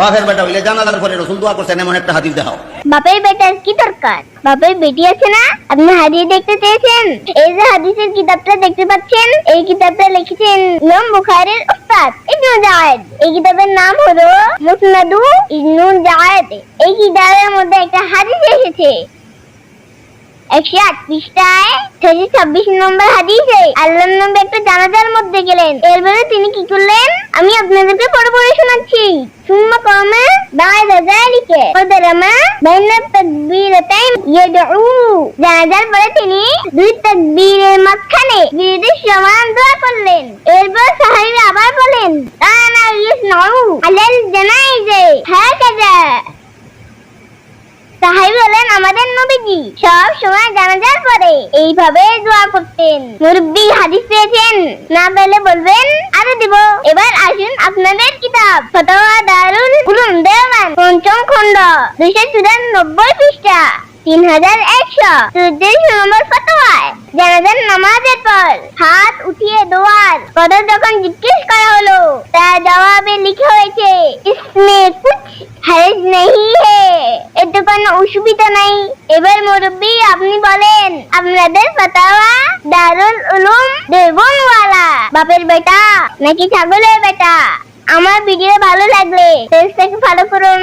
বাপের বেটা হইলে জানাজার পরে রসুল দোয়া করছেন, এমন একটা হাদিস দেখাও। বাপের বেটার কি দরকার? বাপের বেটি আছে না? আপনি হাদিস দেখতে চেয়েছেন? এই যে হাদিসের কিতাবটা দেখতে পাচ্ছেন, এই কিতাবটা লিখেছেন ইমাম বুখারীর উস্তাদ ইবনু জায়েদ। এই কিতাবের নাম হলো মুসনাদু ইবনু জায়েদ। এই কিতাবের মধ্যে একটা হাদিস এসেছে। একশো আট পৃষ্ঠায় ছয়শো ছাব্বিশ নম্বর হাদিসে আল্লাহ নবী একটা জানাজার মধ্যে গেলেন। এরপরে তিনি কি করলেন? আমি আপনাদেরকে পড়ে পড়ে শোনাচ্ছি ثم قام بعد ذلك ودرما بين التكبيرتين يدعو জানাজার পরে তিনি দুই তাকবীরের মাঝখানে বিরতির সমান দোয়া করলেন এরপর সাহাবী আবার বলেন কানা ইসনাউ আলাল জানাইজে হাকাজা সাহাবি বলেন আমাদের নবীজি সব সময় জানাজার পরে এইভাবে দোয়া করতেন মুরব্বী হাদিস পেয়েছেন না পেলে বলবেন আরো দিব এবার আসুন আপনাদের কিতাব, ফতোয়া, দারুল উলুম, দেওয়ান, পঞ্চম খণ্ড, দুইশো চুরানব্বই পৃষ্ঠা, তিন হাজার একশো চৌত্রিশ নম্বর ফতোয়ায়। জানাজার নামাজের পর হাত উঠিয়ে দোয়ার কথা যখন জিজ্ঞেস করা হলো, তার জবাবে লিখা হয়েছে, ইসমে কুছ হরজ নেই হে এতে কোনো অসুবিধা নাই। এবার মুরব্বী আপনি বলেন, আপনাদের ফতাওয়া দারুল উলুম দেবনওয়ালা বাপের বেটা নাকি ছাগলের বেটা? আমার ভিডিও ভালো লাগলে পেজটাকে ফলো করুন।